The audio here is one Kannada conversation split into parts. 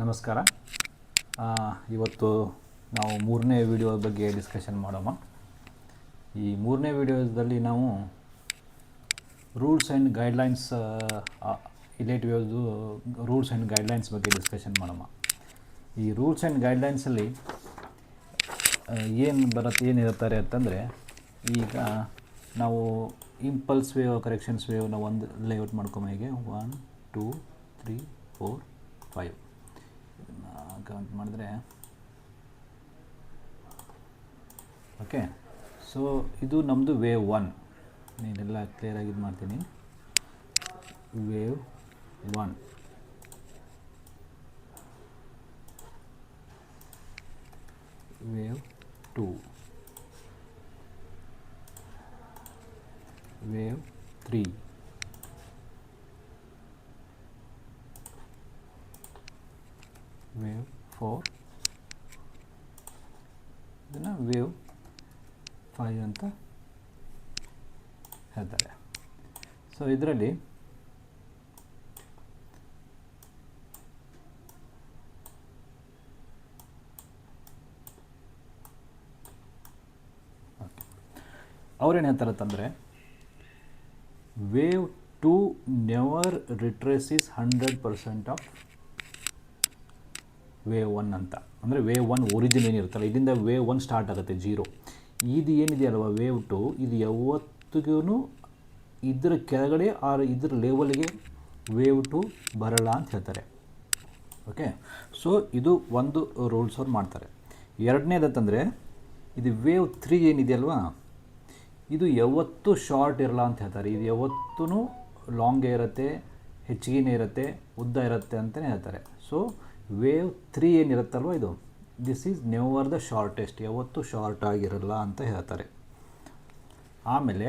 ನಮಸ್ಕಾರ. ಇವತ್ತು ನಾವು ಮೂರನೇ ವಿಡಿಯೋ ಬಗ್ಗೆ ಡಿಸ್ಕಷನ್ ಮಾಡೋಣ ಈ ಮೂರನೇ ವಿಡಿಯೋದಲ್ಲಿ ನಾವು ರೂಲ್ಸ್ ಆ್ಯಂಡ್ ಗೈಡ್ಲೈನ್ಸ್ ಇಲೇಟ್ ವ್ಯೂದು ರೂಲ್ಸ್ ಆ್ಯಂಡ್ ಗೈಡ್ಲೈನ್ಸ್ ಬಗ್ಗೆ ಡಿಸ್ಕಷನ್ ಮಾಡೋಣ ಈ ರೂಲ್ಸ್ ಆ್ಯಂಡ್ ಗೈಡ್ಲೈನ್ಸಲ್ಲಿ ಏನು ಬರುತ್ತೆ ಏನು ಇರುತ್ತಾರೆ ಅಂತಂದರೆ, ಈಗ ನಾವು ಇಂಪಲ್ಸ್ ವೇವ್ ಕರೆಕ್ಷನ್ಸ್ ವೇವ್ನ ಒಂದು ಲೇಔಟ್ ಮಾಡ್ಕೊಂಬ ಹೀಗೆ. One two three four five count ಮಾಡಿದ್ರೆ. ಓಕೆ ಸೊ ಇದು ನಮ್ಮದು ವೇವ್ ಒನ್ ನೀನೆಲ್ಲ ಕ್ಲಿಯರಾಗಿ ಇದು ಮಾಡ್ತೀನಿ. Wave one wave two wave three wave four ಇದನ್ನು ವೇವ್ ಫೈವ್ ಅಂತ ಹೇಳ್ತಾರೆ. ಸೊ ಇದರಲ್ಲಿ ಅವ್ರೇನು ಹೇಳ್ತಾರೆ ಅಂತಂದರೆ wave two never retraces hundred percent of wave one ಅಂತ. ಅಂದರೆ ವೇ ಒನ್ ಒರಿಜಿನ್ ಏನಿರುತ್ತಲ್ಲ, ಇದರಿಂದ ವೇವ್ ಒನ್ ಸ್ಟಾರ್ಟ್ ಆಗುತ್ತೆ ಜೀರೋ ಇದು ಏನಿದೆ ಅಲ್ವಾ ವೇವ್ ಟು ಇದು ಯಾವತ್ತಿಗೂ ಇದರ ಕೆಳಗಡೆ ಆ ಇದ್ರ ಲೆವೆಲ್ಗೆ ವೇವ್ ಟು ಬರಲ್ಲ ಅಂತ ಹೇಳ್ತಾರೆ. ಓಕೆ ಸೊ ಇದು ಒಂದು ರೂಲ್ಸ್ ಅವ್ರು ಮಾಡ್ತಾರೆ. ಎರಡನೇದಂತಂದರೆ ಇದು ವೇವ್ ತ್ರೀ ಏನಿದೆಯಲ್ವಾ ಇದು ಯಾವತ್ತೂ ಶಾರ್ಟ್ ಇರಲ್ಲ ಅಂತ ಹೇಳ್ತಾರೆ. ಇದು ಯಾವತ್ತೂ ಲಾಂಗೇ ಇರುತ್ತೆ, ಹೆಚ್ಚಿಗೆನೇ ಇರುತ್ತೆ, ಉದ್ದ ಇರುತ್ತೆ ಅಂತಲೇ ಹೇಳ್ತಾರೆ. ಸೊ ವೇವ್ ತ್ರೀ ಏನಿರುತ್ತಲ್ವ ಇದು? This is never the shortest ಯಾವತ್ತೂ ಶಾರ್ಟ್ ಆಗಿರಲ್ಲ ಅಂತ ಹೇಳ್ತಾರೆ. ಆಮೇಲೆ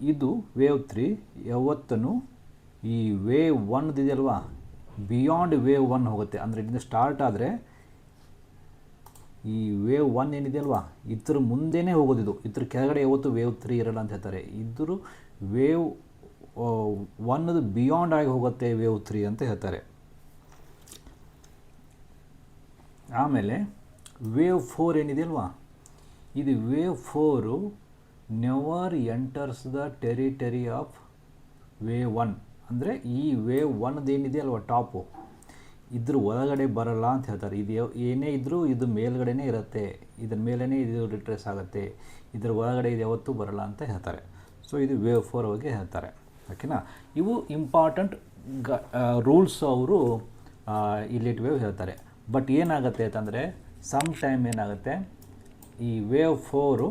ಇದು ವೇವ್ ತ್ರೀ ಯಾವತ್ತೂ ಈ ವೇವ್ ಒನ್ ಇದೆಯಲ್ವಾ? ಬಿಯಾಂಡ್ ವೇವ್ ಒನ್ ಹೋಗುತ್ತೆ. ಅಂದರೆ ಇದರಿಂದ ಸ್ಟಾರ್ಟ್ ಆದರೆ ಈ ವೇವ್ ಒನ್ ಏನಿದೆಯಲ್ವಾ? ಇದ್ರ ಮುಂದೆನೇ ಹೋಗೋದಿದು ಇದ್ರ ಕೆಳಗಡೆ ಯಾವತ್ತು ವೇವ್ ತ್ರೀ ಇರಲ್ಲ ಅಂತ ಹೇಳ್ತಾರೆ. ಇದ್ರ ವೇವ್ ಒನ್ನದು ಬಿಯಾಂಡ್ ಆಗಿ ಹೋಗುತ್ತೆ ವೇವ್ ತ್ರೀ ಅಂತ ಹೇಳ್ತಾರೆ. ಆಮೇಲೆ ವೇವ್ ಫೋರ್ ಏನಿದೆಯಲ್ವಾ ಇದು wave four never enters the territory of wave one ಅಂದರೆ ಈ ವೇವ್ ಒನ್ದು ಏನಿದೆಯಲ್ವ ಟಾಪು ಇದ್ರ ಒಳಗಡೆ ಬರಲ್ಲ ಅಂತ ಹೇಳ್ತಾರೆ. ಇದು ಏನೇ ಇದ್ದರೂ ಇದು ಮೇಲ್ಗಡೆನೇ ಇರುತ್ತೆ. ಇದ್ರ ಮೇಲೇ ಇದು ರಿಟ್ರೆಸ್ ಆಗುತ್ತೆ. ಇದ್ರ ಒಳಗಡೆ ಇದು ಯಾವತ್ತೂ ಬರಲ್ಲ ಅಂತ ಹೇಳ್ತಾರೆ. ಸೊ ಇದು ವೇವ್ ಫೋರ್ ಬಗ್ಗೆ ಹೇಳ್ತಾರೆ. ಓಕೆನಾ ಇವು ಇಂಪಾರ್ಟೆಂಟ್ ಗ ರೂಲ್ಸ್ ಅವರು ಇಲ್ಲಿಟ್ ವೇವ್ ಹೇಳ್ತಾರೆ. ಬಟ್ ಏನಾಗುತ್ತೆ ಅಂತಂದರೆ ಸಮ್ ಟೈಮ್ ಏನಾಗುತ್ತೆ, ಈ wave four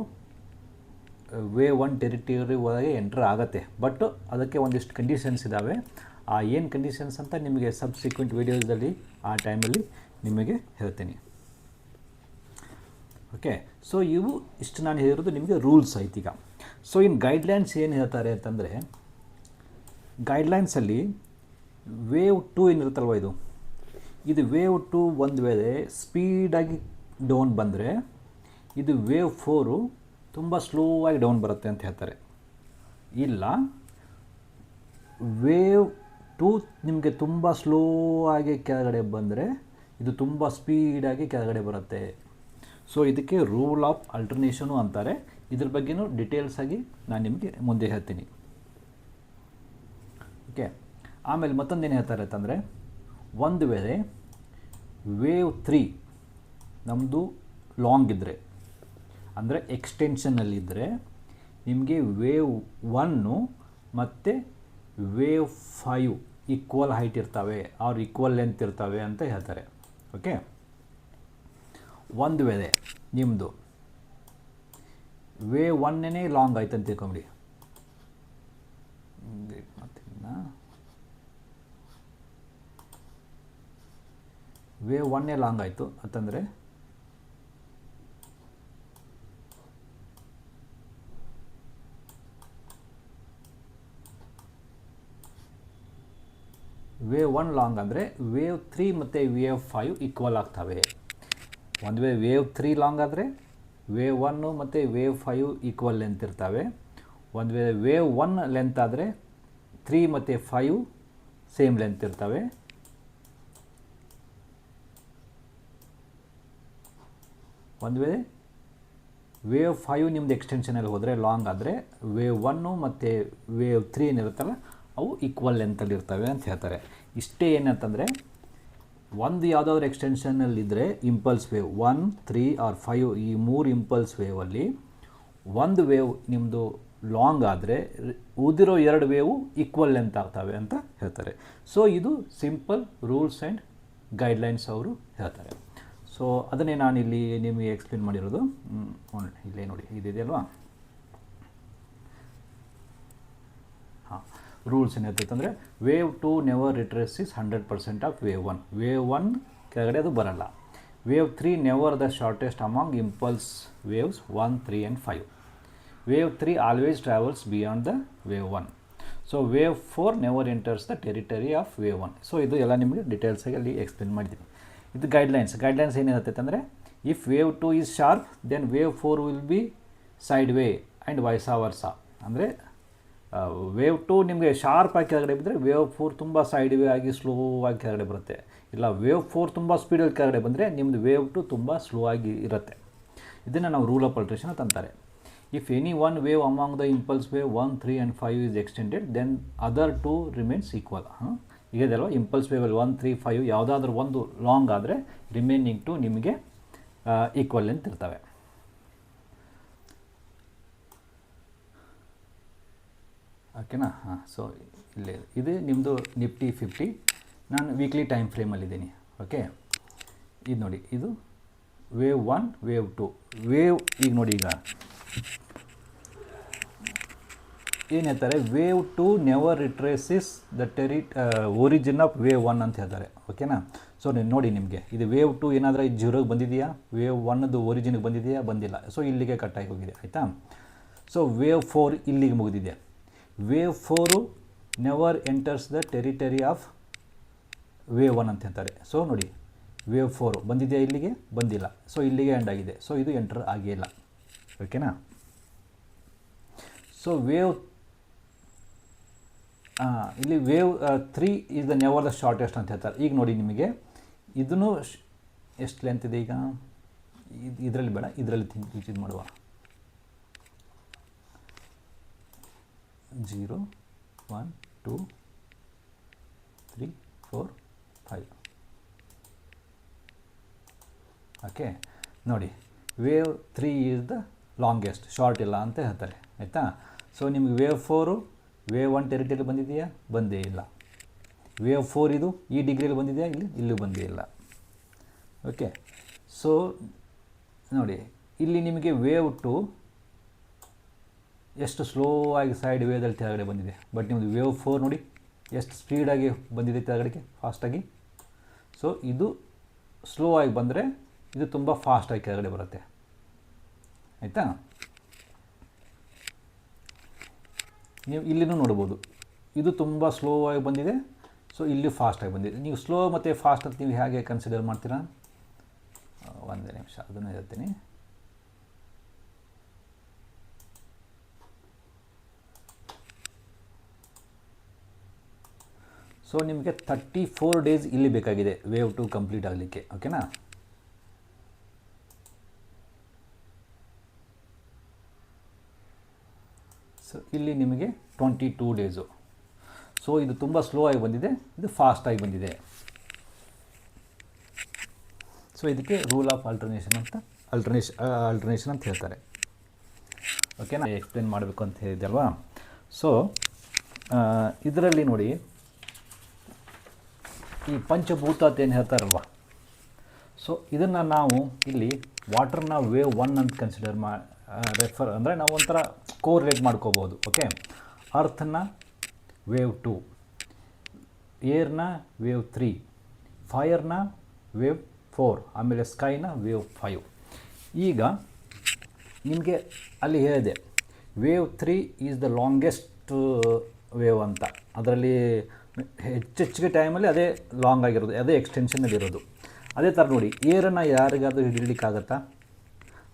wave one territory ಒಳಗೆ ಎಂಟ್ರ್ ಆಗುತ್ತೆ. ಬಟ್ ಅದಕ್ಕೆ ಒಂದಿಷ್ಟು ಕಂಡೀಷನ್ಸ್ ಇದ್ದಾವೆ ಆ ಏನು ಕಂಡೀಷನ್ಸ್ ಅಂತ ನಿಮಗೆ ಸಬ್ಸಿಕ್ವೆಂಟ್ ವೀಡಿಯೋಸಲ್ಲಿ ಆ ಟೈಮಲ್ಲಿ ನಿಮಗೆ ಹೇಳ್ತೀನಿ. ಓಕೆ ಸೊ ಇವು ಇಷ್ಟು ನಾನು ಹೇಳಿರೋದು ನಿಮಗೆ ರೂಲ್ಸ್ ಐತಿ ಈಗ. ಸೊ ಇನ್ನು ಗೈಡ್ಲೈನ್ಸ್ ಏನು ಹೇಳ್ತಾರೆ ಅಂತಂದರೆ ಗೈಡ್ಲೈನ್ಸಲ್ಲಿ ವೇವ್ ಟೂ ಏನಿರುತ್ತಲ್ವ ಇದು? ಇದು ವೇವ್ ಟು ಒಂದು ವೇಳೆ ಸ್ಪೀಡಾಗಿ ಡೌನ್ ಬಂದರೆ ಇದು ವೇವ್ ಫೋರು ತುಂಬ ಸ್ಲೋ ಆಗಿ ಡೌನ್ ಬರುತ್ತೆ ಅಂತ ಹೇಳ್ತಾರೆ. ಇಲ್ಲ ವೇವ್ ಟೂ ನಿಮಗೆ ತುಂಬ ಸ್ಲೋ ಆಗಿ ಕೆಳಗಡೆ ಬಂದರೆ ಇದು ತುಂಬ ಸ್ಪೀಡಾಗಿ ಕೆಳಗಡೆ ಬರುತ್ತೆ. ಸೊ ಇದಕ್ಕೆ ರೂಲ್ ಆಫ್ ಅಲ್ಟರ್ನೇಷನು ಅಂತಾರೆ. ಇದ್ರ ಬಗ್ಗೆನೂ ಡೀಟೇಲ್ಸ್ ಆಗಿ ನಾನು ನಿಮಗೆ ಮುಂದೆ ಹೇಳ್ತೀನಿ. ಓಕೆ ಆಮೇಲೆ ಮತ್ತೊಂದೇನು ಹೇಳ್ತಾರೆ ಅಂತಂದರೆ ಒಂದು ವೇಳೆ ವೇವ್ ತ್ರೀ ನಮ್ಮದು ಲಾಂಗ್ ಇದ್ದರೆ ಅಂದರೆ ಎಕ್ಸ್ಟೆನ್ಷನಲ್ಲಿದ್ದರೆ ನಿಮಗೆ ವೇವ್ ಒನ್ನು ಮತ್ತು ವೇವ್ ಫೈವ್ ಈಕ್ವಲ್ ಹೈಟ್ ಇರ್ತವೆ ಅವ್ರು ಈಕ್ವಲ್ ಲೆಂತ್ ಇರ್ತವೆ ಅಂತ ಹೇಳ್ತಾರೆ. ಓಕೆ ಒಂದು ವೇಳೆ ನಿಮ್ಮದು ವೇ ಒನ್ನೇ ಲಾಂಗ್ ಆಯ್ತು ಅಂತ ತಿಳ್ಕೊಂಬಿಡಿ. ವೇವ್ ಒನ್ನೇ ಲಾಂಗ್ ಆಯಿತು. ಅಂತಂದರೆ ವೇವ್ ಒನ್ ಲಾಂಗ್ ಅಂದರೆ ವೇವ್ ತ್ರೀ ಮತ್ತು ವೇವ್ ಫೈವ್ ಈಕ್ವಲ್ ಆಗ್ತವೆ. ಒಂದು ವೇ ವೇವ್ ತ್ರೀ ಲಾಂಗ್ ಆದರೆ ವೇವ್ ಒನ್ನು ಮತ್ತು ವೇವ್ ಫೈವ್ ಈಕ್ವಲ್ ಲೆಂತ್ ಇರ್ತವೆ. ಒಂದು ವೇ ವೇವ್ ಒನ್ ಲೆಂತ್ ಆದರೆ ತ್ರೀ ಮತ್ತು ಫೈವ್ ಸೇಮ್ ಲೆಂತ್ ಇರ್ತವೆ. ಒಂದು ವೇಳೆ ವೇವ್ ಫೈವ್ ನಿಮ್ಮದು ಎಕ್ಸ್ಟೆನ್ಷನಲ್ಲಿ ಹೋದರೆ ಲಾಂಗ್ ಆದರೆ ವೇವ್ ಒನ್ನು ಮತ್ತು ವೇವ್ ತ್ರೀ ಏನಿರುತ್ತಲ್ಲ, ಅವು ಈಕ್ವಲ್ ಲೆಂತಲ್ಲಿ ಇರ್ತವೆ ಅಂತ ಹೇಳ್ತಾರೆ. ಇಷ್ಟೇ ಏನಂತಂದರೆ, ಒಂದು ಯಾವುದಾದ್ರೂ ಎಕ್ಸ್ಟೆನ್ಷನಲ್ಲಿದ್ದರೆ impulse wave one three or five ಈ ಮೂರು ಇಂಪಲ್ಸ್ ವೇವಲ್ಲಿ ಒಂದು ವೇವ್ ನಿಮ್ಮದು ಲಾಂಗ್ ಆದರೆ ಉದಿರೋ ಎರಡು ವೇವು ಈಕ್ವಲ್ ಲೆಂತ್ ಆಗ್ತವೆ ಅಂತ ಹೇಳ್ತಾರೆ. ಸೊ ಇದು ಸಿಂಪಲ್ ರೂಲ್ಸ್ ಆ್ಯಂಡ್ ಗೈಡ್ಲೈನ್ಸ್ ಅವರು ಹೇಳ್ತಾರೆ. ಸೊ ಅದನ್ನೇ ನಾನು ಇಲ್ಲಿ ನಿಮಗೆ ಎಕ್ಸ್ಪ್ಲೇನ್ ಮಾಡಿರೋದು. ಹ್ಞೂ ಇಲ್ಲೇ ನೋಡಿ, ಇದಿದೆಯಲ್ವಾ? ಹಾಂ ರೂಲ್ಸ್ ಏನಿರ್ತೈತೆ ಅಂದರೆ wave two never retraces hundred percent of wave one wave one ಕೆಳಗಡೆ ಅದು ಬರಲ್ಲ. Wave three never the shortest among impulse waves one three and five wave three always travels beyond the wave one so wave four never enters the territory of wave one so ಇದು ಎಲ್ಲ ನಿಮಗೆ ಡೀಟೇಲ್ಸಾಗಿ ಅಲ್ಲಿ ಎಕ್ಸ್ಪ್ಲೇನ್ ಮಾಡಿದ್ದೀನಿ. ಇದು ಗೈಡ್ಲೈನ್ಸ್ ಗೈಡ್ಲೈನ್ಸ್ ಏನಿರುತ್ತೆ ಅಂದರೆ if wave two is sharp then wave four will be side way and vice versa ಅಂದರೆ ವೇವ್ ಟು ನಿಮಗೆ ಶಾರ್ಪ್ ಆಗಿ ಕೆಳಗಡೆ ಬಿದ್ದರೆ ವೇವ್ ಫೋರ್ ತುಂಬ ಸೈಡ್ ವೇ ಆಗಿ ಸ್ಲೋ ಆಗಿ ಕೆಳಗಡೆ ಬರುತ್ತೆ. ಇಲ್ಲ ವೇವ್ ಫೋರ್ ತುಂಬ ಸ್ಪೀಡಲ್ಲಿ ಕೆಳಗಡೆ ಬಂದರೆ ನಿಮ್ಮದು ವೇವ್ ಟು ತುಂಬ ಸ್ಲೋ ಆಗಿ ಇರುತ್ತೆ. ಇದನ್ನು ನಾವು ರೂಲ್ ಆಫ್ ಅಲ್ಟ್ರೇಷನ್ ಅಂತ ಅಂತಾರೆ. If any one wave among the impulse wave one three and five is extended then other two remains equal ಹಾಂ ಅಲ್ವಾ ಇಂಪಲ್ಸ್ ವೇವಲ್ಲಿ ಒನ್ ತ್ರೀ ಫೈವ್ ಯಾವುದಾದ್ರೂ ಒಂದು ಲಾಂಗ್ ಆದರೆ ರಿಮೈನಿಂಗ್ ಟು ನಿಮಗೆ ಈಕ್ವಲ್ ಅಂತ ಇರ್ತವೆ. ಓಕೆನಾ? ಹಾಂ ಸೊ ಇಲ್ಲಿ ಇದೆ. ಇದು ನಿಮ್ಮದು ನಿಫ್ಟಿ ಫಿಫ್ಟಿ ನಾನು ವೀಕ್ಲಿ ಟೈಮ್ ಫ್ರೇಮಲ್ಲಿದ್ದೀನಿ ಓಕೆ? ಇದು ನೋಡಿ, ಇದು wave one wave two wave ಈಗ ನೋಡಿ ಈಗ. ಏನು ಹೇಳ್ತಾರೆ? Wave two never retraces the TERI origin of wave one ಅಂತ ಹೇಳ್ತಾರೆ. ಓಕೆನಾ ಸೊ ನೀವು ನೋಡಿ ನಿಮಗೆ. ಇದು ವೇವ್ ಟು ಏನಾದರೂ ಜೀರೋಗೆ ಬಂದಿದೆಯಾ? ವೇವ್ ಒನ್ನದು ಒರಿಜಿನ್ಗೆ ಬಂದಿದೆಯಾ? ಬಂದಿಲ್ಲ. ಸೊ ಇಲ್ಲಿಗೆ ಕಟ್ಟಾಗಿ ಹೋಗಿದೆ. ಆಯಿತಾ? ಸೊ ವೇವ್ ಫೋರ್ ಇಲ್ಲಿಗೆ ಮುಗಿದಿದೆ wave four never enters the territory of wave one ಅಂತ ಹೇಳ್ತಾರೆ. ಸೊ ನೋಡಿ. ವೇವ್ ಫೋರು ಬಂದಿದೆಯಾ ಇಲ್ಲಿಗೆ? ಬಂದಿಲ್ಲ. ಸೊ ಇಲ್ಲಿಗೆ ಎಂಡ್ ಆಗಿದೆ. ಸೊ ಇದು ಎಂಟರ್ ಆಗಿಲ್ಲ ಓಕೆನಾ ಸೊ ವೇವ್ ಇಲ್ಲಿ wave three is the never the shortest ಅಂತ ಹೇಳ್ತಾರೆ. ಈಗ ನೋಡಿ ನಿಮಗೆ. ಇದನ್ನು ಎಷ್ಟು ಲೆಂತ್ ಇದೆ ಈಗ? ಇದು ಇದರಲ್ಲಿ ಬೇಡ, ಇದರಲ್ಲಿ ಇದು ಮಾಡುವ. Zero one two three four five okay ನೋಡಿ wave three is the longest short ಇಲ್ಲ ಅಂತ ಹೇಳ್ತಾರೆ. ಆಯಿತಾ? ಸೊ ನಿಮಗೆ wave four wave one territory ಬಂದಿದೆಯಾ? ಬಂದೇ ಇಲ್ಲ. ವೇವ್ ಫೋರ್ ಇದು ಈ ಡಿಗ್ರಿಯಲ್ಲಿ ಬಂದಿದೆಯಾ? ಇಲ್ಲಿ, ಇಲ್ಲೂ ಬಂದೇ ಇಲ್ಲ. ಓಕೆ ಸೊ ನೋಡಿ, ಇಲ್ಲಿ ನಿಮಗೆ ವೇವ್ ಟು ಎಷ್ಟು ಸ್ಲೋ ಆಗಿ ಸೈಡ್ ವೇದಲ್ಲಿ ತೆಳಗಡೆ ಬಂದಿದೆ. ಬಟ್ ನಿಮ್ಮದು ವೇವ್ ಫೋರ್ ನೋಡಿ ಎಷ್ಟು ಸ್ಪೀಡಾಗಿ ಬಂದಿದೆ ತೆಳಗಡೆಗೆ ಫಾಸ್ಟಾಗಿ ಸೊ ಇದು ಸ್ಲೋ ಆಗಿ ಬಂದರೆ ಇದು ತುಂಬ ಫಾಸ್ಟಾಗಿ ಕೆಳಗಡೆ ಬರುತ್ತೆ. ಆಯಿತಾ? ನೀವು ಇಲ್ಲಿನೂ ನೋಡ್ಬೋದು. ಇದು ತುಂಬ ಸ್ಲೋ ಆಗಿ ಬಂದಿದೆ. ಸೊ ಇಲ್ಲಿ ಫಾಸ್ಟಾಗಿ ಬಂದಿದೆ. ನೀವು ಸ್ಲೋ ಮತ್ತು ಫಾಸ್ಟ್ ಅಂತ ನೀವು ಹೇಗೆ ಕನ್ಸಿಡರ್ ಮಾಡ್ತೀರಾ? ಒಂದೇ ನಿಮಿಷ, ಅದನ್ನು ಹೇಳ್ತೀನಿ. ಸೊ ನಿಮಗೆ ತರ್ಟಿ ಫೋರ್ ಡೇಸ್ ಇಲ್ಲಿ ಬೇಕಾಗಿದೆ. ವೇವ್ ಟು ಕಂಪ್ಲೀಟ್ ಆಗಲಿಕ್ಕೆ ಓಕೆನಾ ಸೊ ಇಲ್ಲಿ ನಿಮಗೆ ಟ್ವೆಂಟಿ ಟೂ ಡೇಸು ಸೊ ಇದು ತುಂಬ ಸ್ಲೋ ಆಗಿ ಬಂದಿದೆ, ಇದು ಫಾಸ್ಟಾಗಿ ಬಂದಿದೆ. ಸೊ ಇದಕ್ಕೆ ರೂಲ್ ಆಫ್ ಆಲ್ಟರ್ನೇಷನ್ ಅಂತ ಅಲ್ಟರ್ನೇಷನ್ ಆಲ್ಟರ್ನೇಷನ್ ಅಂತ ಹೇಳ್ತಾರೆ. ಓಕೆನಾ ಎಕ್ಸ್ಪ್ಲೇನ್ ಮಾಡಬೇಕು ಅಂತ ಹೇಳಿದೆ ಅಲ್ವಾ? ಸೊ ಇದರಲ್ಲಿ ನೋಡಿ, ಈ ಪಂಚಭೂತ ಅಂತ ಏನು ಹೇಳ್ತಾರಲ್ವ? ಸೊ ಇದನ್ನು ನಾವು ಇಲ್ಲಿ ವಾಟರ್ನ ವೇವ್ ಒನ್ ಅಂತ ಕನ್ಸಿಡರ್ ಮಾ ರೆಫರ್ ಅಂದರೆ ನಾವು ಒಂಥರ ಕೋರಿಲೇಟ್ ಮಾಡ್ಕೋಬೋದು ಓಕೆ ಅರ್ಥನ ವೇವ್ ಟು ಏರ್ನ ವೇವ್ ತ್ರೀ ಫೈರ್ನ ವೇವ್ ಫೋರ್ ಆಮೇಲೆ ಸ್ಕೈನ ವೇವ್ ಫೈವ್ ಈಗ ನಿಮಗೆ ಅಲ್ಲಿ ಹೇಳಿದೆ wave three is the longest wave ಅಂತ. ಅದರಲ್ಲಿ ಹೆಚ್ಚೆಚ್ಚಿಗೆ ಟೈಮಲ್ಲಿ ಅದೇ ಲಾಂಗ್ ಆಗಿರೋದು, ಅದೇ ಎಕ್ಸ್ಟೆನ್ಷನಲ್ಲಿ ಇರೋದು ಅದೇ ಥರ ನೋಡಿ ಏರನ್ನು ಯಾರಿಗಾದರೂ ಹಿಡಿಲಿಕ್ಕಾಗತ್ತಾ?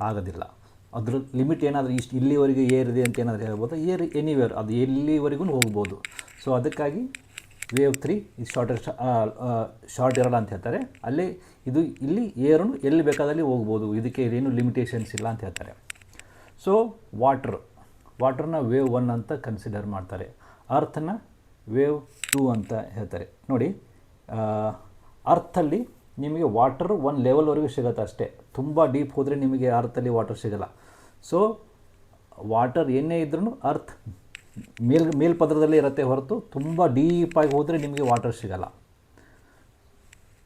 ಆಗೋದಿಲ್ಲ. ಅದ್ರ ಲಿಮಿಟ್ ಏನಾದರೂ ಇಷ್ಟು ಇಲ್ಲಿವರೆಗೆ ಏರಿದೆ ಅಂತ ಏನಾದರೂ ಹೇಳ್ಬೋದು? ಏರ್ ಎನಿವೇರ್ ಅದು ಎಲ್ಲಿವರೆಗೂ ಹೋಗ್ಬೋದು. ಸೊ ಅದಕ್ಕಾಗಿ ವೇವ್ ತ್ರೀ ಇದು ಶಾರ್ಟೆಸ್ಟ್ ಶಾರ್ಟ್ ಇರಲ್ಲ ಅಂತ ಹೇಳ್ತಾರೆ. ಅಲ್ಲಿ ಇದು ಇಲ್ಲಿ ಏರನ್ನು ಎಲ್ಲಿ ಬೇಕಾದಲ್ಲಿ ಹೋಗ್ಬೋದು. ಇದಕ್ಕೆ ಏನು ಲಿಮಿಟೇಷನ್ಸ್ ಇಲ್ಲ ಅಂತ ಹೇಳ್ತಾರೆ. ಸೊ ವಾಟ್ರ್ ವಾಟ್ರನ್ನ ವೇವ್ ಒನ್ ಅಂತ ಕನ್ಸಿಡರ್ ಮಾಡ್ತಾರೆ. ಅರ್ಥನ ವೇವ್ ಟೂ ಅಂತ ಹೇಳ್ತಾರೆ. ನೋಡಿ ಅರ್ಥಲ್ಲಿ ನಿಮಗೆ ವಾಟರ್ ಒಂದು ಲೆವೆಲ್ವರೆಗೂ ಸಿಗುತ್ತೆ ಅಷ್ಟೇ. ತುಂಬ ಡೀಪ್ ಹೋದರೆ ನಿಮಗೆ ಅರ್ಥಲ್ಲಿ ವಾಟರ್ ಸಿಗಲ್ಲ. ಸೊ ವಾಟರ್ ಏನೇ ಇದ್ರೂ ಅರ್ಥ್ ಮೇಲ್, ಮೇಲ್ಪದರದಲ್ಲಿ ಇರುತ್ತೆ ಹೊರತು ತುಂಬ ಡೀಪಾಗಿ ಹೋದರೆ ನಿಮಗೆ ವಾಟರ್ ಸಿಗಲ್ಲ.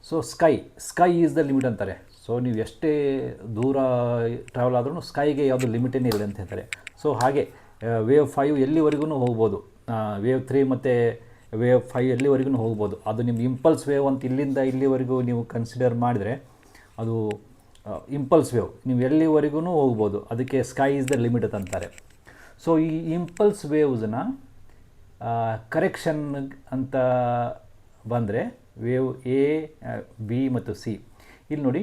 So sky sky is the limit ಅಂತಾರೆ. ಸೊ ನೀವು ಎಷ್ಟೇ ದೂರ ಟ್ರಾವೆಲ್ ಆದ್ರೂ ಸ್ಕೈಗೆ ಯಾವುದು ಲಿಮಿಟೇನೇ ಇಲ್ಲ ಅಂತ ಹೇಳ್ತಾರೆ. ಸೊ ಹಾಗೆ ವೇವ್ ಫೈವ್ ಎಲ್ಲಿವರೆಗೂ ಹೋಗ್ಬೋದು. ವೇವ್ ತ್ರೀ ಮತ್ತು ವೇವ್ ಫೈವ್ ಎಲ್ಲಿವರೆಗೂ ಹೋಗ್ಬೋದು. ಅದು ನಿಮ್ಮ ಇಂಪಲ್ಸ್ ವೇವ್ ಅಂತ ಇಲ್ಲಿಂದ ಇಲ್ಲಿವರೆಗೂ ನೀವು ಕನ್ಸಿಡರ್ ಮಾಡಿದರೆ ಅದು ಇಂಪಲ್ಸ್ ವೇವ್ ನೀವು ಎಲ್ಲಿವರೆಗೂ ಹೋಗ್ಬೋದು. ಅದಕ್ಕೆ ಸ್ಕೈ ಇಸ್ ದ ಲಿಮಿಟ್ ಅಂತಾರೆ. ಸೊ ಈ ಇಂಪಲ್ಸ್ ವೇವ್ಸನ್ನ ಕರೆಕ್ಷನ್ ಅಂತ ಬಂದರೆ ವೇವ್ ಎ ಬಿ ಮತ್ತು ಸಿ ಇಲ್ಲಿ ನೋಡಿ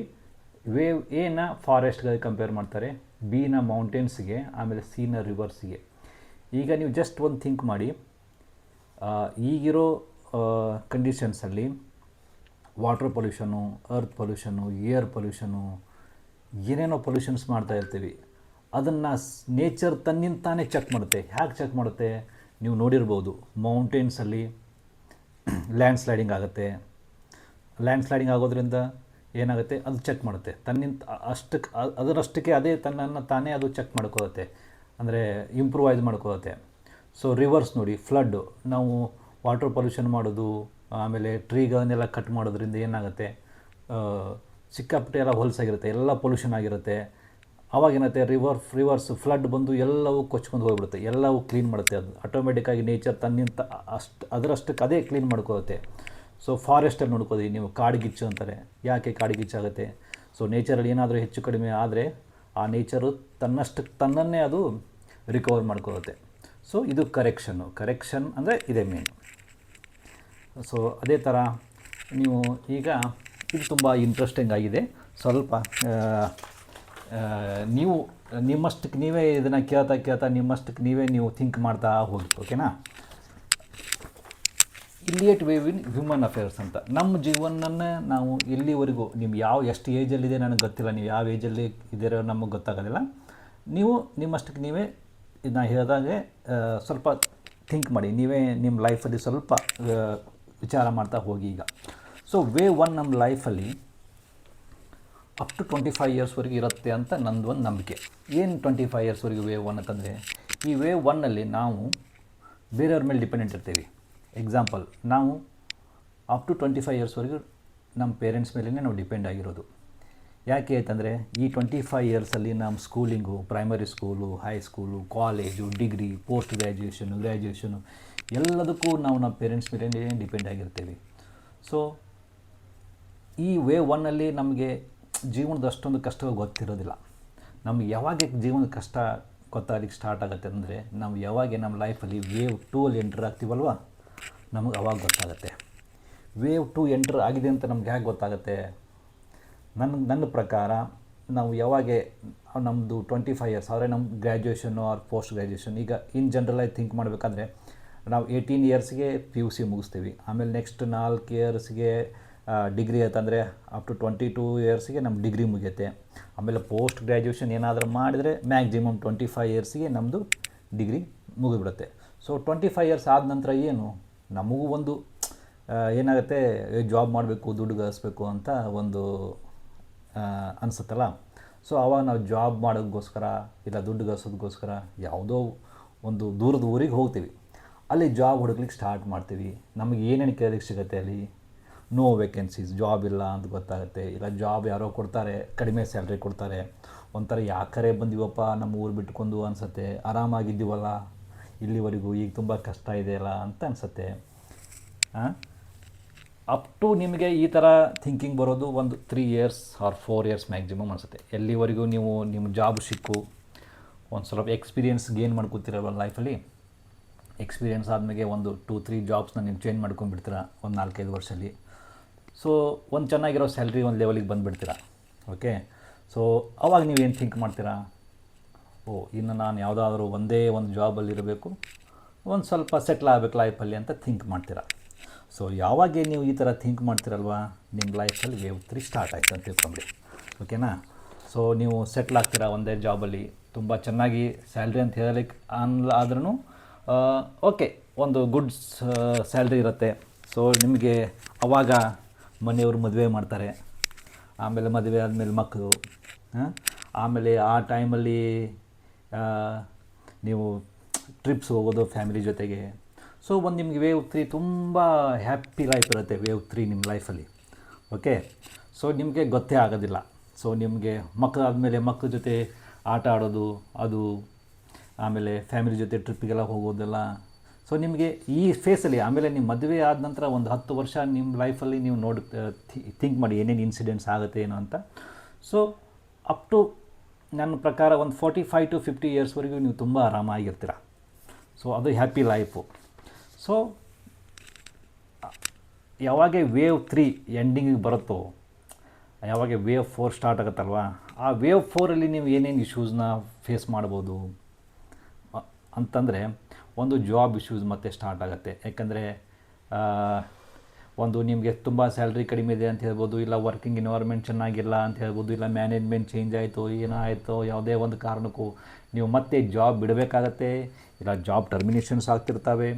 ವೇವ್ ಎನ ಫಾರೆಸ್ಟ್ಗೆ ಕಂಪೇರ್ ಮಾಡ್ತಾರೆ ಬಿನ ಮೌಂಟೇನ್ಸ್ಗೆ ಆಮೇಲೆ ಸಿನ ರಿವರ್ಸ್ಗೆ ಈಗ ನೀವು ಜಸ್ಟ್ ಒಂದು ಥಿಂಕ್ ಮಾಡಿ. ಈಗಿರೋ ಕಂಡೀಷನ್ಸಲ್ಲಿ water pollution earth pollution air pollution ಏನೇನೋ ಪೊಲ್ಯೂಷನ್ಸ್ ಮಾಡ್ತಾ ಇರ್ತೀವಿ. ಅದನ್ನು ನೇಚರ್ ತನ್ನಿಂದ ತಾನೇ ಚೆಕ್ ಮಾಡುತ್ತೆ. ಹೇಗೆ ಚೆಕ್ ಮಾಡುತ್ತೆ? ನೀವು ನೋಡಿರ್ಬೋದು. ಮೌಂಟೇನ್ಸಲ್ಲಿ ಲ್ಯಾಂಡ್ ಸ್ಲೈಡಿಂಗ್ ಆಗುತ್ತೆ. ಲ್ಯಾಂಡ್ ಸ್ಲೈಡಿಂಗ್ ಆಗೋದ್ರಿಂದ ಏನಾಗುತ್ತೆ? ಅದು ಚೆಕ್ ಮಾಡುತ್ತೆ. ತನ್ನಿಂದ ಅಷ್ಟಕ್ಕೆ ಅದರಷ್ಟಕ್ಕೆ ಅದೇ ತನ್ನನ್ನು ತಾನೇ ಅದು ಚೆಕ್ ಮಾಡ್ಕೊಳತ್ತೆ. ಅಂದರೆ ಇಂಪ್ರೂವೈಸ್ ಮಾಡ್ಕೋತ್ತೆ ಸೊ ರಿವರ್ಸ್ ನೋಡಿ ಫ್ಲಡ್ಡು ನಾವು ವಾಟರ್ ಪೊಲ್ಯೂಷನ್ ಮಾಡೋದು, ಆಮೇಲೆ ಟ್ರೀಗಳನ್ನೆಲ್ಲ ಕಟ್ ಮಾಡೋದ್ರಿಂದ ಏನಾಗುತ್ತೆ? ಸಿಕ್ಕಾಪಟ್ಟೆ ಎಲ್ಲ ಹೊಲಸಾಗಿರುತ್ತೆ ಎಲ್ಲ ಪೊಲ್ಯೂಷನ್ ಆಗಿರುತ್ತೆ. ಆವಾಗೇನತ್ತೆ ರಿವರ್ ರಿವರ್ಸ್ ಫ್ಲಡ್ ಬಂದು ಎಲ್ಲವೂ ಕೊಚ್ಕೊಂಡು ಹೋಗ್ಬಿಡುತ್ತೆ, ಎಲ್ಲವೂ ಕ್ಲೀನ್ ಮಾಡುತ್ತೆ. ಅದು ಆಟೋಮೆಟಿಕ್ಕಾಗಿ ನೇಚರ್ ತನ್ನಿಂತ ಅಷ್ಟು ಅದರಷ್ಟಕ್ಕೆ ಅದೇ ಕ್ಲೀನ್ ಮಾಡ್ಕೊಳುತ್ತೆ ಸೊ ಫಾರೆಸ್ಟಲ್ಲಿ ನೋಡ್ಕೋದಿ ನೀವು ಕಾಡುಗಿಚ್ಚು ಅಂತಾರೆ, ಯಾಕೆ ಕಾಡ್ಗಿಚ್ಚಾಗುತ್ತೆ ಸೊ ನೇಚರಲ್ಲಿ ಏನಾದರೂ ಹೆಚ್ಚು ಕಡಿಮೆ ಆದರೆ ಆ ನೇಚರು ತನ್ನಷ್ಟಕ್ಕೆ ತನ್ನನ್ನೇ ಅದು ರಿಕವರ್ ಮಾಡ್ಕೊಳ್ಳುತ್ತೆ. ಸೊ ಇದು ಕರೆಕ್ಷನ್ನು ಕರೆಕ್ಷನ್ ಅಂದರೆ ಇದೇ ಮೇನ್ ಸೊ ಅದೇ ಥರ ನೀವು ಈಗ ಇದು ತುಂಬ ಇಂಟ್ರೆಸ್ಟಿಂಗ್ ಆಗಿದೆ. ಸ್ವಲ್ಪ ನೀವು ನಿಮ್ಮಷ್ಟಕ್ಕೆ ನೀವೇ ಇದನ್ನು ಕೇಳ್ತಾ ಕೇಳ್ತಾ ನಿಮ್ಮಷ್ಟಕ್ಕೆ ನೀವೇ ನೀವು ಥಿಂಕ್ ಮಾಡ್ತಾ ಹೋಗಿ ಓಕೆನಾ Elliott wave in human affairs ಅಂತ. ನಮ್ಮ ಜೀವನನ್ನ ನಾವು ಇಲ್ಲಿವರೆಗೂ ನೀವು ಯಾವ, ಎಷ್ಟು ಏಜಲ್ಲಿದೆ ನನಗೆ ಗೊತ್ತಿಲ್ಲ, ನೀವು ಯಾವ ಏಜಲ್ಲಿ ಇದ್ದೀರೋ ನಮಗೆ ಗೊತ್ತಾಗೋದಿಲ್ಲ. ನೀವು ನಿಮ್ಮಷ್ಟಕ್ಕೆ ನೀವೇ ಇದನ್ನ ಹೇಳಿದಾಗೆ ಸ್ವಲ್ಪ ಥಿಂಕ್ ಮಾಡಿ. ನೀವೇ ನಿಮ್ಮ ಲೈಫಲ್ಲಿ ಸ್ವಲ್ಪ ವಿಚಾರ ಮಾಡ್ತಾ ಹೋಗಿ ಈಗ. ಸೊ ವೇ ಒನ್ ನಮ್ಮ ಲೈಫಲ್ಲಿ ಅಪ್ ಟು ಟ್ವೆಂಟಿ ಫೈವ್ ಇಯರ್ಸ್ವರೆಗೆ ಇರುತ್ತೆ ಅಂತ ನಂದು ಒಂದು ನಂಬಿಕೆ. ಏನು ಟ್ವೆಂಟಿ ಫೈವ್ ಇಯರ್ಸ್ವರೆಗೆ ವೇ ಒನ್ ಅಂತಂದರೆ, ಈ ವೇ ಒನ್ನಲ್ಲಿ ನಾವು ಬೇರೆಯವ್ರ ಮೇಲೆ ಡಿಪೆಂಡೆಂಟ್ ಇರ್ತೀವಿ. ಎಕ್ಸಾಂಪಲ್ ನಾವು ಅಪ್ ಟು ಟ್ವೆಂಟಿ ಫೈವ್ ಇಯರ್ಸ್ವರೆಗೂ ನಮ್ಮ ಪೇರೆಂಟ್ಸ್ ಮೇಲೇ ನಾವು ಡಿಪೆಂಡ್ ಆಗಿರೋದು. ಯಾಕೆ ಅಂತಂದರೆ ಈ ಟ್ವೆಂಟಿ ಫೈವ್ ಇಯರ್ಸಲ್ಲಿ ನಮ್ಮ schooling primary school high school college degree post graduation graduation ಎಲ್ಲದಕ್ಕೂ ನಾವು ನಮ್ಮ ಪೇರೆಂಟ್ಸ್ ಮೇಲೆ ಡಿಪೆಂಡ್ ಆಗಿರ್ತೀವಿ. ಸೊ ಈ ವೇ ಒನ್ನಲ್ಲಿ ನಮಗೆ ಜೀವನದ ಅಷ್ಟೊಂದು ಕಷ್ಟ ಗೊತ್ತಿರೋದಿಲ್ಲ. ನಮ್ಗೆ ಯಾವಾಗ ಜೀವನದ ಕಷ್ಟ ಗೊತ್ತಾಗಲಿಕ್ಕೆ ಸ್ಟಾರ್ಟ್ ಆಗುತ್ತೆ ಅಂದರೆ ನಾವು ಯಾವಾಗ ನಮ್ಮ ಲೈಫಲ್ಲಿ ವೇವ್ ಟೂ ಅಲ್ಲಿ ಎಂಟರ್ ಆಗ್ತೀವಲ್ವ? ನಮಗೆ ಅವಾಗ ಗೊತ್ತಾಗುತ್ತೆ. ವೇವ್ ಟು ಎಂಟರ್ ಆಗಿದೆ ಅಂತ ನಮ್ಗೆ ಹೇಗೆ ಗೊತ್ತಾಗುತ್ತೆ? ನನ್ನ ನನ್ನ ಪ್ರಕಾರ ನಾವು ಯಾವಾಗ ನಮ್ಮದು ಟ್ವೆಂಟಿ ಫೈವ್ ಇಯರ್ಸ್ ಆದರೆ ನಮ್ಮ ಗ್ರ್ಯಾಜುಯೇಷನ್ನು ಆರ್ ಪೋಸ್ಟ್ ಗ್ರ್ಯಾಜುಯೇಷನ್ ಈಗ ಇನ್ ಜನರಲಾಗಿ ಥಿಂಕ್ ಮಾಡಬೇಕಂದ್ರೆ ನಾವು ಏಯ್ಟೀನ್ ಇಯರ್ಸ್ಗೆ ಪಿ ಯು ಸಿ ಮುಗಿಸ್ತೀವಿ. ಆಮೇಲೆ ನೆಕ್ಸ್ಟ್ ನಾಲ್ಕು ಇಯರ್ಸ್ಗೆ ಡಿಗ್ರಿ ಆಯ್ತಂದರೆ ಅಪ್ ಟು ಟ್ವೆಂಟಿ ಟೂ ಇಯರ್ಸ್ಗೆ ನಮ್ಮ ಡಿಗ್ರಿ ಮುಗಿಯುತ್ತೆ. ಆಮೇಲೆ ಪೋಸ್ಟ್ ಗ್ರ್ಯಾಜುಯೇಷನ್ ಏನಾದರೂ ಮಾಡಿದರೆ ಮ್ಯಾಕ್ಸಿಮಮ್ ಟ್ವೆಂಟಿ ಫೈವ್ ಇಯರ್ಸ್ಗೆ ನಮ್ಮದು ಡಿಗ್ರಿ ಮುಗಿಬಿಡುತ್ತೆ. ಸೊ ಟ್ವೆಂಟಿ ಫೈವ್ ಇಯರ್ಸ್ ಆದ ನಂತರ ಏನು? ನಮಗೂ ಒಂದು ಏನಾಗುತ್ತೆ ಜಾಬ್ ಮಾಡಬೇಕು, ದುಡ್ಡು ಗಳಿಸ್ಬೇಕು ಅಂತ ಒಂದು ಅನ್ಸುತ್ತಲ್ಲ? ಸೊ ಆವಾಗ ನಾವು ಜಾಬ್ ಮಾಡೋದಕ್ಕೋಸ್ಕರ ಇಲ್ಲ ದುಡ್ಡು ಗಳಿಸೋದಕ್ಕೋಸ್ಕರ ಯಾವುದೋ ಒಂದು ದೂರದ ಊರಿಗೆ ಹೋಗ್ತೀವಿ. ಅಲ್ಲಿ ಜಾಬ್ ಹುಡುಕ್ಲಿಕ್ಕೆ ಸ್ಟಾರ್ಟ್ ಮಾಡ್ತೀವಿ. ನಮಗೆ ಏನೇನು ಕೇಳಲಿಕ್ಕೆ ಸಿಗುತ್ತೆ ಅಲ್ಲಿ? ನೋ ವೇಕೆನ್ಸೀಸ್ ಜಾಬ್ ಇಲ್ಲ ಅಂತ ಗೊತ್ತಾಗುತ್ತೆ. ಇಲ್ಲ ಜಾಬ್ ಯಾರೋ ಕೊಡ್ತಾರೆ, ಕಡಿಮೆ ಸ್ಯಾಲ್ರಿ ಕೊಡ್ತಾರೆ. ಒಂಥರ ಯಾಕರೆ ಬಂದಿವಪ್ಪ ನಮ್ಮ ಊರು ಬಿಟ್ಕೊಂಡು ಅನಿಸುತ್ತೆ. ಆರಾಮಾಗಿದ್ದೀವಲ್ಲ? ಇಲ್ಲಿವರೆಗೂ ಈಗ ತುಂಬ ಕಷ್ಟ ಇದೆಯಲ್ಲ ಅಂತ ಅನಿಸುತ್ತೆ. ಅಪ್ ಟು ನಿಮಗೆ ಈ ಥರ ಥಿಂಕಿಂಗ್ ಬರೋದು ಒಂದು three years or four years maximum ಅನಿಸುತ್ತೆ. ಎಲ್ಲಿವರೆಗೂ ನೀವು ನಿಮ್ಮ ಜಾಬ್ ಸಿಕ್ಕು, ಒಂದು ಸ್ವಲ್ಪ ಎಕ್ಸ್ಪೀರಿಯನ್ಸ್ ಗೇನ್ ಮಾಡ್ಕೊತಿರಲ್ಲ ಲೈಫಲ್ಲಿ ಎಕ್ಸ್ಪೀರಿಯನ್ಸ್ ಆದಮೇಲೆ ಒಂದು ಟೂ ತ್ರೀ ಜಾಬ್ಸ್ನ ನೀವು ಚೇಂಜ್ ಮಾಡ್ಕೊಂಡ್ಬಿಡ್ತೀರ ಒಂದು ನಾಲ್ಕೈದು ವರ್ಷದಲ್ಲಿ? ಸೊ ಒಂದು ಚೆನ್ನಾಗಿರೋ ಸ್ಯಾಲ್ರಿ ಒಂದು ಲೆವೆಲಿಗೆ ಬಂದುಬಿಡ್ತೀರ? ಓಕೆ ಸೊ ಅವಾಗ ಏನು ಥಿಂಕ್ ಮಾಡ್ತೀರಾ? ಓ, ಇನ್ನು ನಾನು ಯಾವುದಾದ್ರೂ ಒಂದೇ ಒಂದು ಜಾಬಲ್ಲಿರಬೇಕು ಒಂದು ಸ್ವಲ್ಪ ಸೆಟ್ಲ್ ಆಗಬೇಕು ಲೈಫಲ್ಲಿ ಅಂತ ಥಿಂಕ್ ಮಾಡ್ತೀರಾ? ಸೊ ಯಾವಾಗ ನೀವು ಈ ಥರ ಥಿಂಕ್ ಮಾಡ್ತೀರಲ್ವಾ? ನಿಮ್ಮ ಲೈಫಲ್ಲಿ ವೇವ್ ತ್ರೀ ಸ್ಟಾರ್ಟ್ ಆಯ್ತು ಅಂತ ತಿಳ್ಕೊಂಬಿಡಿ. ಓಕೆನಾ ಸೊ ನೀವು ಸೆಟ್ಲ್ ಆಗ್ತೀರಾ ಒಂದೇ ಜಾಬಲ್ಲಿ ತುಂಬ ಚೆನ್ನಾಗಿ ಸ್ಯಾಲ್ರಿ ಅಂತ ಹೇಳಲಿಕ್ಕೆ ಅನ್ಲ ಆದ್ರೂ ಓಕೆ ಒಂದು ಗುಡ್ ಸ್ಯಾಲ್ರಿ ಇರುತ್ತೆ. ಸೊ ನಿಮಗೆ ಅವಾಗ ಮನೆಯವರು ಮದುವೆ ಮಾಡ್ತಾರೆ. ಆಮೇಲೆ ಮದುವೆ ಆದಮೇಲೆ ಮಕ್ಕಳು ಆಮೇಲೆ ಆ ಟೈಮಲ್ಲಿ ನೀವು ಟ್ರಿಪ್ಸ್ ಹೋಗೋದು ಫ್ಯಾಮಿಲಿ ಜೊತೆಗೆ. ಸೊ ಒಂದು ನಿಮಗೆ ವೇವ್ ತ್ರೀ ತುಂಬ ಹ್ಯಾಪಿ ಲೈಫ್ ಇರುತ್ತೆ ವೇವ್ ತ್ರೀ ನಿಮ್ಮ ಲೈಫಲ್ಲಿ ಓಕೆ ಸೊ ನಿಮಗೆ ಗೊತ್ತೇ ಆಗೋದಿಲ್ಲ. ಸೊ ನಿಮಗೆ ಮಕ್ಕಳಾದಮೇಲೆ ಮಕ್ಕಳ ಜೊತೆ ಆಟ ಆಡೋದು, ಅದು, ಆಮೇಲೆ ಫ್ಯಾಮಿಲಿ ಜೊತೆ ಟ್ರಿಪ್ಪಿಗೆಲ್ಲ ಹೋಗೋದೆಲ್ಲ. ಸೊ ನಿಮಗೆ ಈ ಫೇಸಲ್ಲಿ ಆಮೇಲೆ ನಿಮ್ಮ ಮದುವೆ ಆದ ನಂತರ ಒಂದು ಹತ್ತು ವರ್ಷ ನಿಮ್ಮ ಲೈಫಲ್ಲಿ ನೀವು ನೋಡಿ ಥಿಂಕ್ ಮಾಡಿ ಏನೇನು ಇನ್ಸಿಡೆಂಟ್ಸ್ ಆಗುತ್ತೆ ಏನೋ ಅಂತ. ಸೊ ಅಪ್ ಟು ನನ್ನ ಪ್ರಕಾರ ಒಂದು ಫೋರ್ಟಿ ಫೈವ್ ಟು ಫಿಫ್ಟಿ ಇಯರ್ಸ್ವರೆಗೂ ನೀವು ತುಂಬ ಆರಾಮಾಗಿರ್ತೀರ. ಸೊ ಅದು ಹ್ಯಾಪಿ ಲೈಫು ಸೊ ಯಾವಾಗ ವೇವ್ ತ್ರೀ ಎಂಡಿಂಗಿಗೆ ಬರುತ್ತೋ, ಯಾವಾಗ ವೇವ್ ಫೋರ್ ಸ್ಟಾರ್ಟ್ ಆಗುತ್ತಲ್ವಾ, ಆ ವೇವ್ ಫೋರಲ್ಲಿ ನೀವು ಏನೇನು ಇಶ್ಯೂಸ್ನ ಫೇಸ್ ಮಾಡ್ಬೋದು? ಅಂತಂದರೆ ಒಂದು ಜಾಬ್ ಇಶ್ಯೂಸ್ ಮತ್ತೆ ಸ್ಟಾರ್ಟ್ ಆಗುತ್ತೆ. ಯಾಕಂದರೆ ಒಂದು ನಿಮಗೆ ತುಂಬ ಸ್ಯಾಲ್ರಿ ಕಡಿಮೆ ಇದೆ ಅಂತ ಹೇಳ್ಬೋದು, ಇಲ್ಲ ವರ್ಕಿಂಗ್ ಎನ್ವೈರ್ಮೆಂಟ್ ಚೆನ್ನಾಗಿಲ್ಲ ಅಂತ ಹೇಳ್ಬೋದು, ಇಲ್ಲ ಮ್ಯಾನೇಜ್ಮೆಂಟ್ ಚೇಂಜ್ ಆಯಿತು, ಏನಾಯಿತು, ಯಾವುದೇ ಒಂದು ಕಾರಣಕ್ಕೂ ನೀವು ಮತ್ತೆ ಜಾಬ್ ಬಿಡಬೇಕಾಗತ್ತೆ, ಇಲ್ಲ ಜಾಬ್ ಟರ್ಮಿನೇಷನ್ಸ್ ಆಗ್ತಿರ್ತವೆ.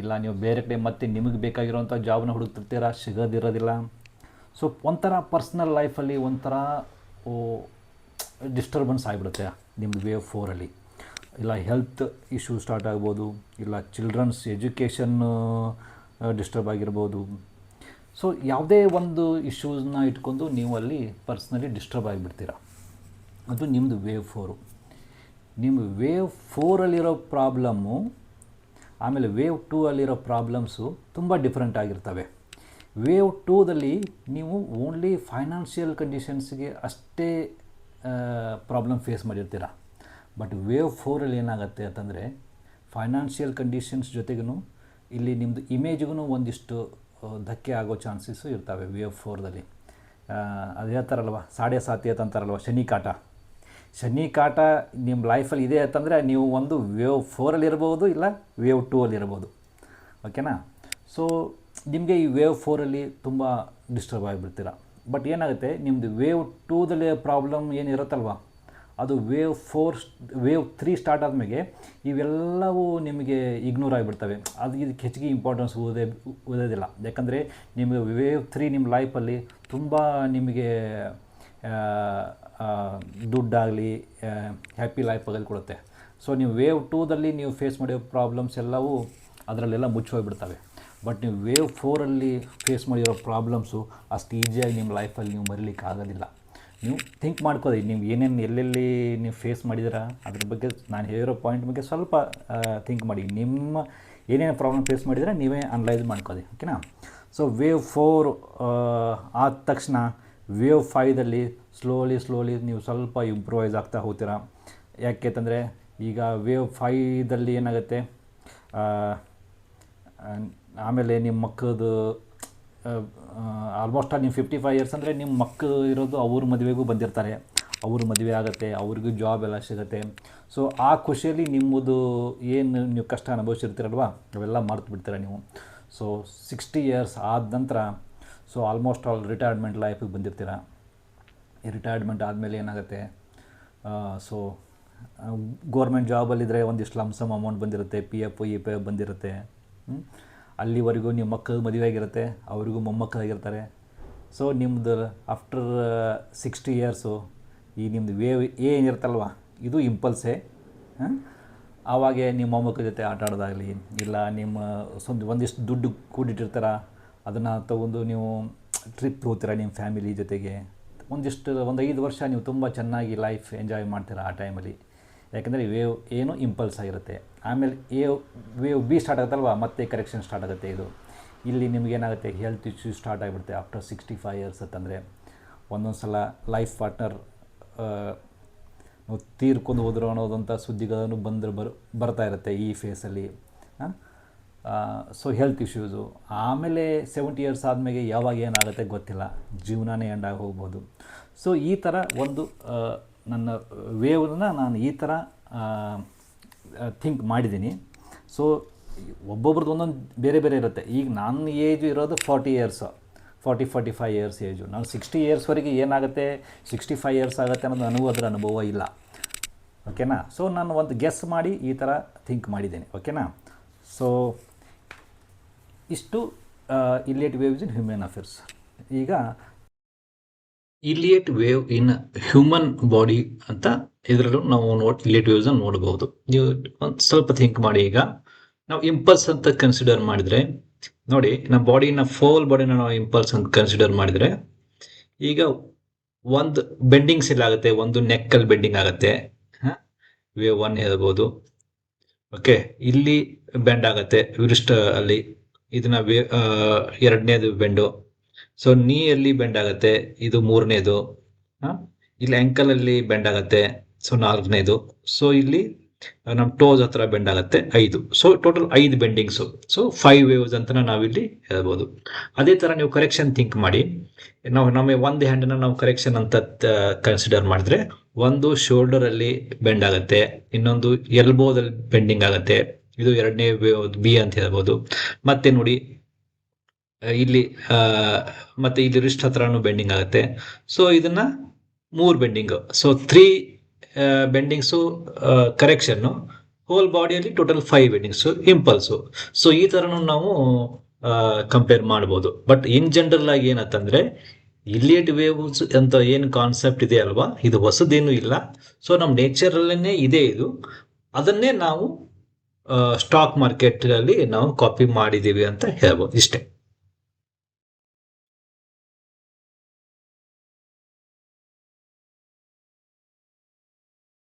ಇಲ್ಲ, ನೀವು ಬೇರೆ ಕಡೆ ಮತ್ತೆ ನಿಮಗೆ ಬೇಕಾಗಿರೋಂಥ ಜಾಬ್ನ ಹುಡುಕ್ತಿರ್ತೀರ? ಸಿಗೋದಿರೋದಿಲ್ಲ. ಸೊ ಒಂಥರ ಪರ್ಸ್ನಲ್ ಲೈಫಲ್ಲಿ ಒಂಥರ ಡಿಸ್ಟರ್ಬೆನ್ಸ್ ಆಗಿಬಿಡುತ್ತೆ ನಿಮ್ಮ ವೇವ್ ಫೋರಲ್ಲಿ ಇಲ್ಲ ಹೆಲ್ತ್ ಇಶ್ಯೂ ಸ್ಟಾರ್ಟ್ ಆಗ್ಬೋದು, ಇಲ್ಲ ಚಿಲ್ಡ್ರನ್ಸ್ ಎಜುಕೇಷನ್ ಡಿಸ್ಟರ್ಬ್ ಆಗಿರ್ಬೋದು. ಸೊ ಯಾವುದೇ ಒಂದು ಇಶ್ಯೂಸ್ನ ಇಟ್ಕೊಂಡು ನೀವು ಅಲ್ಲಿ ಪರ್ಸ್ನಲಿ ಡಿಸ್ಟರ್ಬ್ ಆಗಿಬಿಡ್ತೀರ? ಅದು ನಿಮ್ಮದು ವೇವ್ ಫೋರು ನಿಮ್ಮ ವೇವ್ ಫೋರಲ್ಲಿರೋ ಪ್ರಾಬ್ಲಮ್ಮು ಆಮೇಲೆ ವೇವ್ ಟೂ ಅಲ್ಲಿರೋ ಪ್ರಾಬ್ಲಮ್ಸು ತುಂಬ ಡಿಫ್ರೆಂಟ್ ಆಗಿರ್ತವೆ. ವೇವ್ ಟೂದಲ್ಲಿ ನೀವು ಓನ್ಲಿ ಫೈನಾನ್ಷಿಯಲ್ ಕಂಡೀಷನ್ಸ್ಗೆ ಅಷ್ಟೇ ಪ್ರಾಬ್ಲಮ್ ಫೇಸ್ ಮಾಡಿರ್ತೀರ? ಬಟ್ ವೇವ್ ಫೋರಲ್ಲಿ ಏನಾಗುತ್ತೆ ಅಂತಂದರೆ ಫೈನಾನ್ಷಿಯಲ್ ಕಂಡೀಷನ್ಸ್ ಜೊತೆಗೂ ಇಲ್ಲಿ ನಿಮ್ಮದು ಇಮೇಜ್ಗೂ ಒಂದಿಷ್ಟು ಧಕ್ಕೆ ಆಗೋ ಚಾನ್ಸಸ್ಸು ಇರ್ತವೆ ವೇವ್ ಫೋರ್ದಲ್ಲಿ ಅದು ಹೇಳ್ತಾರಲ್ವ? ಸಾಡೆ ಸಾತಿ ಅಂತಾರಲ್ವ? ಶನಿ ಕಾಟ ಶನಿ ಕಾಟ ನಿಮ್ಮ ಲೈಫಲ್ಲಿ ಇದೆ ಅಂತಂದರೆ ನೀವು ಒಂದು ವೇವ್ ಫೋರಲ್ಲಿ ಇರ್ಬೋದು ಇಲ್ಲ ವೇವ್ ಟೂ ಅಲ್ಲಿ ಇರ್ಬೋದು. ಓಕೆನಾ ಸೊ ನಿಮಗೆ ಈ ವೇವ್ ಫೋರಲ್ಲಿ ತುಂಬ ಡಿಸ್ಟರ್ಬ್ ಆಗಿಬಿಡ್ತೀರ. ಬಟ್ ಏನಾಗುತ್ತೆ? ನಿಮ್ಮದು ವೇವ್ ಟೂದಲ್ಲಿ ಪ್ರಾಬ್ಲಮ್ ಏನಿರುತ್ತಲ್ವ ಅದು wave four wave three start ಆದಮೇಲೆ ಇವೆಲ್ಲವೂ ನಿಮಗೆ ಇಗ್ನೋರ್ ಆಗಿಬಿಡ್ತವೆ. ಅದು ಇದಕ್ಕೆ ಹೆಚ್ಚಿಗೆ ಇಂಪಾರ್ಟೆನ್ಸ್ ಓದೇ, ಓದೋದಿಲ್ಲ. ಯಾಕಂದರೆ ನಿಮಗೆ ವೇವ್ ತ್ರೀ ನಿಮ್ಮ ಲೈಫಲ್ಲಿ ತುಂಬ ನಿಮಗೆ ದುಡ್ಡಾಗಲಿ ಹ್ಯಾಪಿ ಲೈಫ್ ಕೊಡುತ್ತೆ. ಸೊ ನೀವು ವೇವ್ ಟೂದಲ್ಲಿ ನೀವು ಫೇಸ್ ಮಾಡಿರೋ ಪ್ರಾಬ್ಲಮ್ಸ್ ಎಲ್ಲವೂ ಅದರಲ್ಲೆಲ್ಲ ಮುಚ್ಚೋಗ್ಬಿಡ್ತವೆ ಬಟ್ ನೀವು ವೇವ್ ಫೋರಲ್ಲಿ ಫೇಸ್ ಮಾಡಿರೋ ಪ್ರಾಬ್ಲಮ್ಸು ಅಷ್ಟು ಈಸಿಯಾಗಿ ನಿಮ್ಮ ಲೈಫಲ್ಲಿ ನೀವು ಮರೀಲಿಕ್ಕೆ ಆಗೋದಿಲ್ಲ. ನೀವು ಥಿಂಕ್ ಮಾಡ್ಕೋದಿ ನೀವು ಏನೇನು ಎಲ್ಲೆಲ್ಲಿ ನೀವು ಫೇಸ್ ಮಾಡಿದಿರ ಅದ್ರ ಬಗ್ಗೆ ನಾನು ಹೇಳಿರೋ ಪಾಯಿಂಟ್ ಬಗ್ಗೆ ಸ್ವಲ್ಪ ಥಿಂಕ್ ಮಾಡಿ. ನಿಮ್ಮ ಏನೇನು ಪ್ರಾಬ್ಲಮ್ ಫೇಸ್ ಮಾಡಿದರೆ ನೀವೇ ಅನಲೈಸ್ ಮಾಡ್ಕೋದಿ ಓಕೆನಾ ಸೊ ವೇವ್ ಫೋರ್ ಆದ ತಕ್ಷಣ ವೇವ್ ಫೈದಲ್ಲಿ ಸ್ಲೋಲಿ ಸ್ಲೋಲಿ ನೀವು ಸ್ವಲ್ಪ ಇಂಪ್ರೂವೈಸ್ ಆಗ್ತಾ ಹೋಗ್ತೀರಾ? ಯಾಕೆಂತಂದರೆ ಈಗ ವೇವ್ ಫೈದಲ್ಲಿ ಏನಾಗುತ್ತೆ? ಆಮೇಲೆ ನಿಮ್ಮ ಮಕ್ಕಳದು ಆಲ್ಮೋಸ್ಟ್ ನೀವು ಫಿಫ್ಟಿ ಫೈವ್ ಇಯರ್ಸ್ ಅಂದರೆ ನಿಮ್ಮ ಮಕ್ಕಳು ಇರೋದು ಅವ್ರ ಮದುವೆಗೂ ಬಂದಿರ್ತಾರೆ. ಅವ್ರ ಮದುವೆ ಆಗುತ್ತೆ, ಅವ್ರಿಗೂ ಜಾಬ್ ಎಲ್ಲ ಸಿಗುತ್ತೆ. ಸೊ ಆ ಖುಷಿಯಲ್ಲಿ ನಿಮ್ಮದು ಏನು ನೀವು ಕಷ್ಟ ಅನುಭವಿಸಿರ್ತೀರಲ್ವ? ಅವೆಲ್ಲ ಮರ್ತು ಬಿಡ್ತೀರ ನೀವು? ಸೊ ಸಿಕ್ಸ್ಟಿ ಇಯರ್ಸ್ ಆದ ನಂತರ ಸೊ ಆಲ್ಮೋಸ್ಟ್ ಆಲ್ ರಿಟೈರ್ಮೆಂಟ್ ಲೈಫಿಗೆ ಬಂದಿರ್ತೀರ? ಈ ರಿಟೈರ್ಮೆಂಟ್ ಆದಮೇಲೆ ಏನಾಗುತ್ತೆ? ಸೊ ಗೋರ್ಮೆಂಟ್ ಜಾಬಲ್ಲಿದ್ದರೆ ಒಂದಿಷ್ಟು ಲಮ್ಸಮ್ ಅಮೌಂಟ್ ಬಂದಿರುತ್ತೆ P F E P F ಬಂದಿರುತ್ತೆ? ಅಲ್ಲಿವರೆಗೂ ನಿಮ್ಮ ಮಕ್ಕಳು ಮದುವೆ ಆಗಿರುತ್ತೆ, ಅವರಿಗೂ ಮೊಮ್ಮಕ್ಕಳಾಗಿರ್ತಾರೆ ಸೊ ನಿಮ್ಮದು ಆಫ್ಟರ್ ಸಿಕ್ಸ್ಟಿ ಇಯರ್ಸು ಈ ನಿಮ್ಮದು ವೇವ್ ಏನಿರುತ್ತಲ್ವ? ಇದು ಇಂಪಲ್ಸೇ ಆವಾಗೆ ನಿಮ್ಮ ಮೊಮ್ಮಕ್ಕಳ ಜೊತೆ ಆಟ ಆಡೋದಾಗಲಿ, ಇಲ್ಲ ನಿಮ್ಮ ಸ್ವಂತ ಒಂದಿಷ್ಟು ದುಡ್ಡು ಕೂಡಿಟ್ಟಿರ್ತಾರ? ಅದನ್ನು ತಗೊಂಡು ನೀವು ಟ್ರಿಪ್ ಹೋಗ್ತೀರ ನಿಮ್ಮ ಫ್ಯಾಮಿಲಿ ಜೊತೆಗೆ? ಒಂದಿಷ್ಟು, ಒಂದು ಐದು ವರ್ಷ ನೀವು ತುಂಬ ಚೆನ್ನಾಗಿ ಲೈಫ್ ಎಂಜಾಯ್ ಮಾಡ್ತೀರಾ ಆ ಟೈಮಲ್ಲಿ ಯಾಕೆಂದರೆ ವೇವ್ ಏನು ಇಂಪಲ್ಸ್ ಆಗಿರುತ್ತೆ. ಆಮೇಲೆ ಏವ್ ವೇವ್ ಬಿ ಸ್ಟಾರ್ಟ್ ಆಗುತ್ತಲ್ವ? ಮತ್ತೆ ಕರೆಕ್ಷನ್ ಸ್ಟಾರ್ಟ್ ಆಗುತ್ತೆ ಇದು. ಇಲ್ಲಿ ನಿಮಗೇನಾಗುತ್ತೆ ಹೆಲ್ತ್ ಇಶ್ಯೂ ಸ್ಟಾರ್ಟ್ ಆಗಿಬಿಡುತ್ತೆ ಆಫ್ಟರ್ ಸಿಕ್ಸ್ಟಿ ಫೈವ್ ಇಯರ್ಸ್ ಅಂತಂದರೆ ಒಂದೊಂದು ಸಲ ಲೈಫ್ ಪಾರ್ಟ್ನರ್ ತೀರ್ಕೊಂಡು ಹೋದ್ರು ಅನ್ನೋದಂಥ ಸುದ್ದಿಗಳನ್ನು ಬಂದ್ರೆ ಬರ್, ಬರ್ತಾ ಇರುತ್ತೆ ಈ ಫೇಸಲ್ಲಿ ಸೊ ಹೆಲ್ತ್ ಇಶ್ಯೂಸು ಆಮೇಲೆ ಸೆವೆಂಟಿ ಇಯರ್ಸ್ ಆದಮೇಲೆ ಯಾವಾಗ ಏನಾಗುತ್ತೆ ಗೊತ್ತಿಲ್ಲ. ಜೀವನನೇ ಎಂಡಾಗಿ ಹೋಗ್ಬೋದು. ಸೊ ಈ ಥರ ಒಂದು ನನ್ನ ವೇವನ್ನು ನಾನು ಈ ಥರ ಥಿಂಕ್ ಮಾಡಿದ್ದೀನಿ. ಸೊ ಒಬ್ಬೊಬ್ರದ್ದು ಒಂದೊಂದು ಬೇರೆ ಬೇರೆ ಇರುತ್ತೆ. ಈಗ ನನ್ನ ಏಜು ಇರೋದು forty years forty forty five years age ನಾನು ಸಿಕ್ಸ್ಟಿ ಇಯರ್ಸ್ವರೆಗೆ ಏನಾಗುತ್ತೆ? ಸಿಕ್ಸ್ಟಿ ಫೈವ್ ಇಯರ್ಸ್ ಆಗುತ್ತೆ ಅನ್ನೋದು ನನಗೂ ಅದರ ಅನುಭವ ಇಲ್ಲ. ಓಕೆನಾ ಸೊ ನಾನು ಒಂದು ಗೆಸ್ ಮಾಡಿ ಈ ಥರ ಥಿಂಕ್ ಮಾಡಿದ್ದೀನಿ. ಓಕೆನಾ ಸೊ ಇಷ್ಟು Elliott waves in human affairs ಈಗ Elliott wave in human body ಅಂತ ಇದರಲ್ಲೂ ನಾವು ನೋಡ್ ಇಲಿಯಟ್ ವೇವ್ಸ್ ನೋಡಬಹುದು ನೀವು ಒಂದು ಸ್ವಲ್ಪ ಥಿಂಕ್ ಮಾಡಿ ಈಗ. ನಾವು ಇಂಪಲ್ಸ್ ಅಂತ ಕನ್ಸಿಡರ್ ಮಾಡಿದ್ರೆ, ನೋಡಿ, ನಮ್ಮ ಬಾಡಿನ ಫೋಲ್ ಬಾಡಿನ ನಾವು ಇಂಪಲ್ಸ್ ಅಂತ ಕನ್ಸಿಡರ್ ಮಾಡಿದ್ರೆ, ಈಗ ಒಂದು ಬೆಂಡಿಂಗ್ಸ್ ಇಲ್ಲ ಆಗುತ್ತೆ, ಒಂದು ನೆಕ್ಕಲ್ಲಿ ಬೆಂಡಿಂಗ್ ಆಗುತ್ತೆ. ವೇವ್ ಒನ್ ಹೇಳ್ಬೋದು. ಓಕೆ ಇಲ್ಲಿ ಬೆಂಡ್ ಆಗುತ್ತೆ ವಿರಿಷ್ಟ ಅಲ್ಲಿ ಇದನ್ನ ಎರಡನೇದು ಬೆಂಡು. ಸೊ ನೀಯಲ್ಲಿ ಬೆಂಡ್ ಆಗುತ್ತೆ ಇದು ಮೂರನೇದು. ಇಲ್ಲಿ ಆಂಕಲ್ ಅಲ್ಲಿ ಬೆಂಡ್ ಆಗುತ್ತೆ ಸೊ ನಾಲ್ಕನೇದು. ಸೊ ಇಲ್ಲಿ ನಮ್ಮ ಟೋಸ್ ಹತ್ರ ಬೆಂಡ್ ಆಗುತ್ತೆ ಐದು. ಸೊ ಟೋಟಲ್ ಐದು ಬೆಂಡಿಂಗ್ಸು ಸೊ ಫೈವ್ ವೇವ್ಸ್ ಅಂತ ನಾವಿಲ್ಲಿ ಹೇಳ್ಬೋದು. ಅದೇ ಥರ ನೀವು ಕರೆಕ್ಷನ್ ಥಿಂಕ್ ಮಾಡಿ. ನಾವು, ನಮ್ಮ ಒಂದು ಹ್ಯಾಂಡನ್ನ ನಾವು ಕರೆಕ್ಷನ್ ಅಂತ ಕನ್ಸಿಡರ್ ಮಾಡಿದ್ರೆ, ಒಂದು ಶೋಲ್ಡರ್ ಅಲ್ಲಿ ಬೆಂಡ್ ಆಗುತ್ತೆ ಇನ್ನೊಂದು ಎಲ್ಬೋದಲ್ಲಿ ಬೆಂಡಿಂಗ್ ಆಗುತ್ತೆ. ಇದು ಎರಡನೇ ಬಿ ಅಂತ ಹೇಳ್ಬೋದು. ಮತ್ತೆ ನೋಡಿ ಇಲ್ಲಿ ಮತ್ತೆ ಇಲ್ಲಿ ರಿಸ್ಟ್ ಹತ್ರನೂ ಬೆಂಡಿಂಗ್ ಆಗುತ್ತೆ. ಸೊ ಇದನ್ನ ಮೂರು bending so three bendings correction whole ಬಾಡಿಯಲ್ಲಿ total five bendings impulse so ಈ ಥರನೂ ನಾವು ಕಂಪೇರ್ ಮಾಡ್ಬೋದು. ಬಟ್ ಇನ್ ಜನರಲ್ ಆಗಿ ಏನಂತಂದ್ರೆ ಇಲಿಯಟ್ ವೇವ್ಸ್ ಅಂತ ಏನು ಕಾನ್ಸೆಪ್ಟ್ ಇದೆ ಅಲ್ವಾ? ಇದು ಹೊಸದೇನು ಇಲ್ಲ. ಸೊ ನಮ್ಮ ನೇಚರಲ್ಲೇ ಇದೆ ಇದು. ಅದನ್ನೇ ನಾವು ಸ್ಟಾಕ್ ಮಾರ್ಕೆಟ್ ಅಲ್ಲಿ ನಾವು ಕಾಪಿ ಮಾಡಿದೀವಿ ಅಂತ ಹೇಳ್ಬೋದು ಇಷ್ಟೇ.